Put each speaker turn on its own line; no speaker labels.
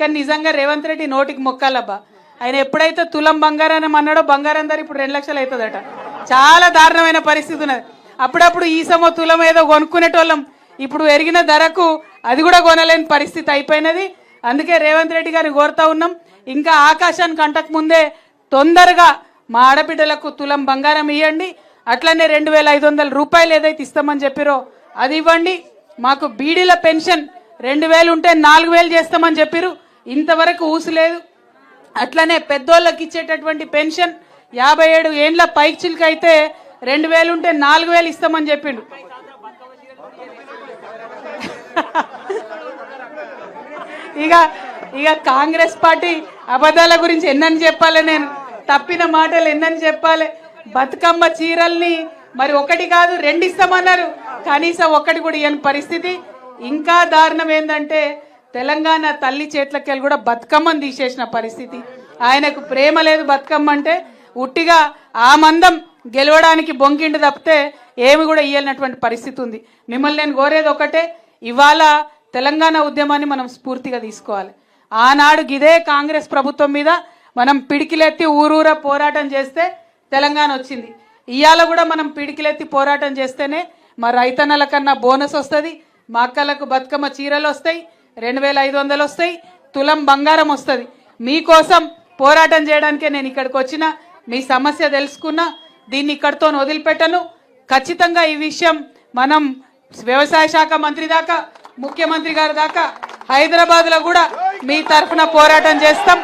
కానీ నిజంగా రేవంత్ రెడ్డి నోటికి మొక్కాలబ్బా. ఆయన ఎప్పుడైతే తులం బంగారం అన్నాడో బంగారం ధర ఇప్పుడు రెండు లక్షలు అవుతుందట. చాలా దారుణమైన పరిస్థితి ఉన్నది. అప్పుడప్పుడు ఈ తులం ఏదో కొనుక్కునేటోళ్ళం. ఇప్పుడు ఎరిగిన ధరకు అది కూడా కొనలేని పరిస్థితి అయిపోయినది. అందుకే రేవంత్ రెడ్డి గారిని కోరుతా ఉన్నాం. ఇంకా ఆకాశానికి అంటక ముందే తొందరగా మా ఆడబిడ్డలకు తులం బంగారం ఇవ్వండి అట్లనే రెండు వేల ఐదు వందల రూపాయలు ఏదైతే ఇస్తామని చెప్పిరో అది ఇవ్వండి. మాకు బీడీల పెన్షన్ రెండు వేలు ఉంటే నాలుగు వేలు చేస్తామని చెప్పిరు. ఇంతవరకు ఊసలేదు అట్లనే పెద్దోళ్ళకి ఇచ్చేటటువంటి పెన్షన్ యాభై ఏడు ఏండ్ల పైచిలకి అయితే రెండు వేలు ఉంటే నాలుగు వేలు ఇస్తామని చెప్పిండు. ఇక ఇక కాంగ్రెస్ పార్టీ అబద్ధాల గురించి ఎన్నని చెప్పాలి నేను? తప్పిన మాటలు ఎన్నని చెప్పాలి? బతుకమ్మ చీరల్ని మరి ఒకటి కాదు రెండు ఇస్తామన్నారు. కనీసం ఒక్కటి కూడా ఇవ్వని పరిస్థితి. ఇంకా దారుణం ఏంటంటే తెలంగాణ తల్లి చేట్లకెళ్ళి కూడా బతుకమ్మను తీసేసిన పరిస్థితి. ఆయనకు ప్రేమ లేదు బతుకమ్మ అంటే ఉట్టిగా ఆ మందం గెలవడానికి బొంకిండు తప్పితే ఏమి కూడా ఇయ్యనటువంటి పరిస్థితి ఉంది. మిమ్మల్ని నేను కోరేది ఒకటే ఇవాళ తెలంగాణ ఉద్యమాన్ని మనం స్ఫూర్తిగా తీసుకోవాలి. ఆనాడు ఇదే కాంగ్రెస్ ప్రభుత్వం మీద మనం పిడికిలెత్తి ఊరూరా పోరాటం చేస్తే తెలంగాణ వచ్చింది. ఇవాళ కూడా మనం పిడికిలెత్తి పోరాటం చేస్తేనే మా రైతన్నల కన్నా బోనస్ వస్తుంది మా అక్కలకు బతుకమ్మ చీరలు వస్తాయి రెండు వేల ఐదు వందలు వస్తాయి. తులం బంగారం వస్తుంది. మీకోసం పోరాటం చేయడానికే నేను ఇక్కడికి వచ్చిన మీ సమస్య తెలుసుకున్నా దీన్ని ఇక్కడితో వదిలిపెట్టను. ఖచ్చితంగా ఈ విషయం మనం వ్యవసాయ శాఖ మంత్రి దాకా ముఖ్యమంత్రి గారి దాకా హైదరాబాద్లో కూడా మీ తరఫున పోరాటం చేస్తాం.